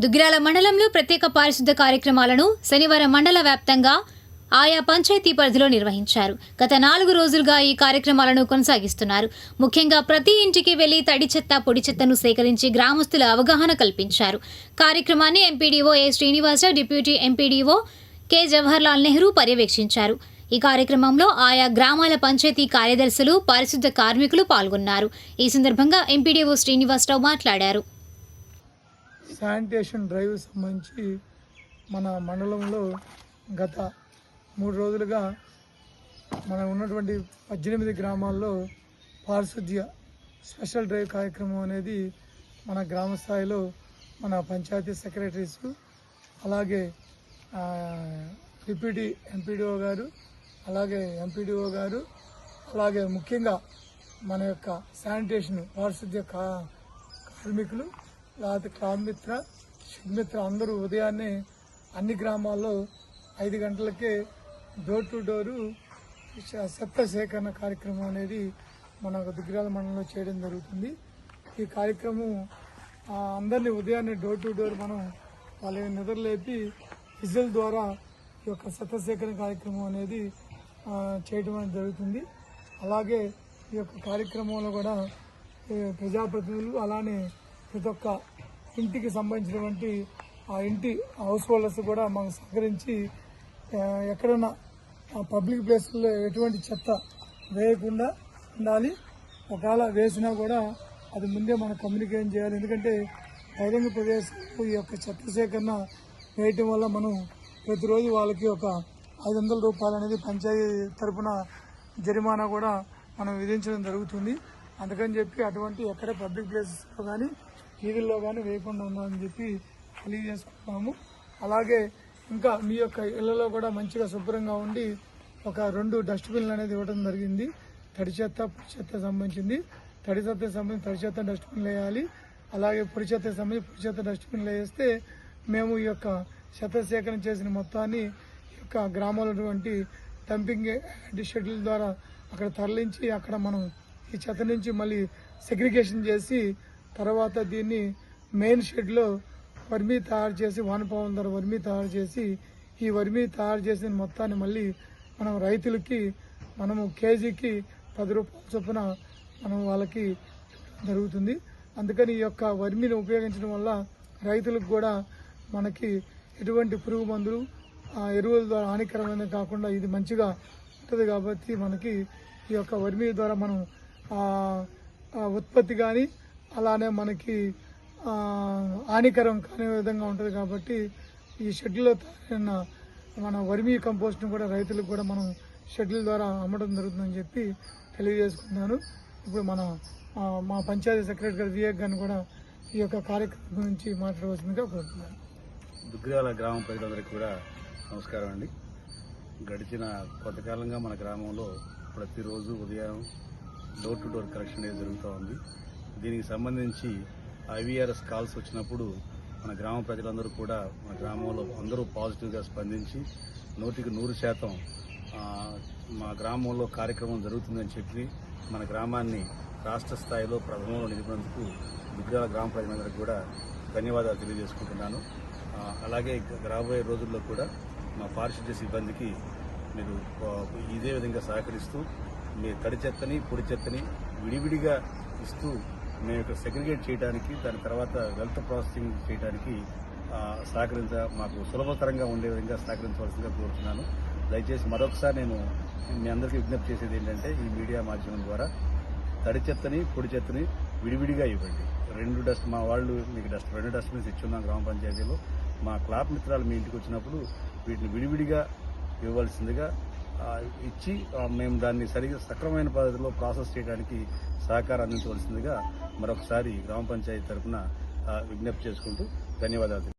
దుగ్గిరాల మండలంలో ప్రత్యేక పారిశుద్ధ కార్యక్రమాలను శనివారం మండల వ్యాప్తంగా ఆయా పంచాయతీ పరిధిలో నిర్వహించారు. గత నాలుగు రోజులుగా ఈ కార్యక్రమాలను కొనసాగిస్తున్నారు. ముఖ్యంగా ప్రతి ఇంటికి వెళ్ళి తడి చెత్త పొడి చెత్తను సేకరించి గ్రామస్తుల అవగాహన కల్పించారు. కార్యక్రమాన్ని MPDO A Srinivasarao deputy MPDO K Jawaharlal Nehru పర్యవేక్షించారు. ఈ కార్యక్రమంలో ఆయా గ్రామాల పంచాయతీ కార్యదర్శులు పారిశుద్ధ కార్మికులు పాల్గొన్నారు. ఈ సందర్భంగా ఎంపీడీఓ శ్రీనివాసరావు మాట్లాడారు. శానిటేషన్ డ్రైవ్ సంబంధించి మన మండలంలో గత మూడు రోజులుగా మన ఉన్నటువంటి పద్దెనిమిది గ్రామాల్లో పారిశుద్ధ్య స్పెషల్ డ్రైవ్ కార్యక్రమం అనేది మన గ్రామ స్థాయిలో మన పంచాయతీ సెక్రటరీస్ అలాగే డిప్యూటీ ఎంపీడీఓ గారు అలాగే ఎంపీడీఓ గారు అలాగే ముఖ్యంగా మన యొక్క శానిటేషన్ పారిశుద్ధ్య కా కార్మికులు లేకపోతే క్రామిత్ర షిగ్మిత్ర అందరూ ఉదయాన్నే అన్ని గ్రామాల్లో ఐదు గంటలకే డోర్ టు డోరు శ- చెత్త సేకరణ కార్యక్రమం అనేది మన దుగ్గిరాల మండలంలో చేయడం జరుగుతుంది. ఈ కార్యక్రమం అందరినీ ఉదయాన్నే డోర్ టు డోర్ మనం వాళ్ళని నిద్రలేపి విజిల్ ద్వారా ఈ యొక్క చెత్త సేకరణ కార్యక్రమం అనేది చేయడం అనేది జరుగుతుంది. అలాగే ఈ యొక్క కార్యక్రమంలో కూడా ప్రజాప్రతినిధులు అలానే ప్రతి ఒక్క ఇంటికి సంబంధించినటువంటి ఆ ఇంటి హౌస్ హోల్డర్స్ కూడా మాకు సహకరించి ఆ, ఎక్కడన్నా పబ్లిక్ ప్లేస్లో ఎటువంటి చెత్త వేయకుండా ఉండాలి. ఒకవేళ వేసినా కూడా అది ముందే మనం కమ్యూనికేట్ చేయాలి. ఎందుకంటే బహిరంగ ప్రదేశంలో ఈ యొక్క చెత్త సేకరణ వేయటం వల్ల మనం ప్రతిరోజు వాళ్ళకి ఒక ఐదు వందల రూపాయలు అనేది పంచాయతీ తరపున జరిమానా కూడా మనం విధించడం జరుగుతుంది. అందుకని చెప్పి అటువంటి ఎక్కడ పబ్లిక్ ప్లేసెస్లో కానీ వీధుల్లో కానీ వేయకుండా ఉందని చెప్పి తెలియజేసుకున్నాము అలాగే ఇంకా మీ యొక్క ఇళ్ళలో కూడా మంచిగా శుభ్రంగా ఉండి ఒక రెండు డస్ట్బిన్లు అనేది ఇవ్వడం జరిగింది. తడి చెత్త పొడి చెత్త సంబంధించింది. తడి చెత్త సంబంధించి తడి చెత్త డస్ట్బిన్లు వేయాలి. అలాగే పొడి చెత్త సంబంధించి పొడి చెత్త డస్ట్బిన్లు వేస్తే మేము ఈ యొక్క చెత్త సేకరణ చేసిన మొత్తాన్ని ఈ యొక్క గ్రామంలో డంపింగ్ షెడ్యూల్ ద్వారా అక్కడ తరలించి అక్కడ మనం ఈ చెత్త నుంచి మళ్ళీ సెగ్రిగేషన్ చేసి తర్వాత దీన్ని మెయిన్ షెడ్లో వర్మీ తయారు చేసి వానపావం ద్వారా వర్మీ తయారు చేసి ఈ వర్మీ తయారు చేసిన మొత్తాన్ని మళ్ళీ మనం రైతులకి మనము కేజీకి పది రూపాయల చొప్పున మనం వాళ్ళకి జరుగుతుంది. అందుకని ఈ యొక్క వర్మీని ఉపయోగించడం వల్ల రైతులకు కూడా మనకి ఎటువంటి పురుగు మందులు ఆ ఎరువుల ద్వారా హానికరమైన కాకుండా ఇది మంచిగా ఉంటుంది కాబట్టి మనకి ఈ యొక్క వర్మీ ద్వారా మనం ఉత్పత్తి కానీ అలానే మనకి హానికరం కాని విధంగా ఉంటుంది కాబట్టి ఈ షెడ్లో తయారైన మన వర్మీ కంపోస్ట్ను కూడా రైతులకు కూడా మనం షెడ్యూల్ ద్వారా అమ్మడం జరుగుతుందని చెప్పి తెలియజేసుకుంటున్నాను. ఇప్పుడు మన మా పంచాయతీ సెక్రటరీ గారు వివేక్ గారిని కూడా ఈ యొక్క కార్యక్రమం గురించి మాట్లాడవలసిందిగా కోరుతున్నాను. దుగ్గిరాల గ్రామ ప్రజలందరికీ కూడా నమస్కారం అండి. గడిచిన కొంతకాలంగా మన గ్రామంలో ప్రతిరోజు ఉదయం డోర్ టు డోర్ కలెక్షన్ అనేది జరుగుతూ ఉంది. దీనికి సంబంధించి ఐవీఆర్ఎస్ కాల్స్ వచ్చినప్పుడు మన గ్రామ ప్రజలందరూ కూడా మన గ్రామంలో అందరూ పాజిటివ్గా స్పందించి నూటికి నూరు శాతం మా గ్రామంలో కార్యక్రమం జరుగుతుందని చెప్పి మన గ్రామాన్ని రాష్ట్ర స్థాయిలో ప్రథమంలో నిలిపినందుకు దుగ్గిరాల గ్రామ ప్రజలందరికీ కూడా ధన్యవాదాలు తెలియజేసుకుంటున్నాను. అలాగే రాబోయే రోజుల్లో కూడా మా పారిశుద్ధ్య సిబ్బందికి మీరు ఇదే విధంగా సహకరిస్తూ మీ తడి చెత్తని పొడి చెత్తని విడివిడిగా ఇస్తూ మేము ఇక్కడ సెగ్రిగేట్ చేయడానికి దాని తర్వాత వెల్త్ ప్రాసెసింగ్ చేయడానికి సహకరించ మాకు సులభతరంగా ఉండే విధంగా సహకరించవలసిందిగా కోరుతున్నాను దయచేసి మరొకసారి నేను మీ అందరికీ విజ్ఞప్తి చేసేది ఏంటంటే ఈ మీడియా మాధ్యమం ద్వారా తడి చెత్తని పొడి చెత్తని విడివిడిగా ఇవ్వండి. రెండు డస్ట్ మా వాళ్ళు మీకు డస్ట్ రెండు డస్ట్బిన్స్ ఇచ్చున్నాం గ్రామ పంచాయతీలో. మా క్లాప్ మిత్రాలు మీ ఇంటికి వచ్చినప్పుడు వీటిని విడివిడిగా ఇవ్వవలసిందిగా ఇచ్చి మేము దాన్ని సరిగ్గా సక్రమైన పద్ధతిలో ప్రాసెస్ చేయడానికి సహకారం అందించవలసిందిగా మరొకసారి గ్రామ పంచాయతీ తరఫున విజ్ఞప్తి చేసుకుంటూ ధన్యవాదాలు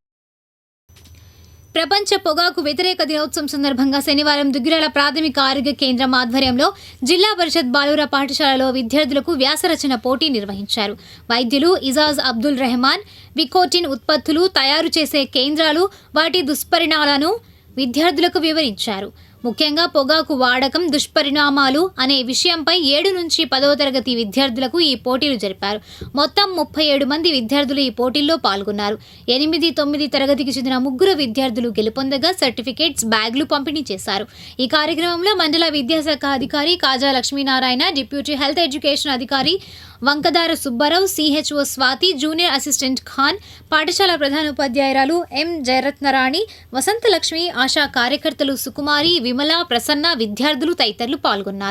ప్రపంచ పొగాకు వ్యతిరేక దినోత్సవం సందర్భంగా శనివారం దుగ్గిరాల ప్రాథమిక ఆరోగ్య కేంద్రం ఆధ్వర్యంలో జిల్లా పరిషత్ బాలుర పాఠశాలలో విద్యార్థులకు వ్యాసరచన పోటీ నిర్వహించారు. వైద్యులు ఇజాజ్ అబ్దుల్ రెహమాన్ వికోటిన్ ఉత్పత్తులు తయారు చేసే కేంద్రాలు వాటి దుష్పరిణామాలను విద్యార్థులకు వివరించారు. ముఖ్యంగా పొగాకు వాడకం దుష్పరిణామాలు అనే విషయంపై ఏడు నుంచి పదవ తరగతి విద్యార్థులకు ఈ పోటీలు జరిపారు. మొత్తం ముప్పై ఏడు మంది విద్యార్థులు ఈ పోటీల్లో పాల్గొన్నారు. ఎనిమిది తొమ్మిది తరగతికి చెందిన ముగ్గురు విద్యార్థులు గెలుపొందగా సర్టిఫికేట్స్ బ్యాగులు పంపిణీ చేశారు. ఈ కార్యక్రమంలో మండల విద్యాశాఖ అధికారి Kaja Lakshminarayana deputy health education అధికారి Vankadara Subbarao CHO Swathi junior assistant Khan పాఠశాల ప్రధానోపాధ్యాయురాలు ఎం జయరత్నరాణి వసంతలక్ష్మి ఆశా కార్యకర్తలు సుకుమారి విమల ప్రసన్న విద్యార్థులు తదితరులు పాల్గొన్నారు.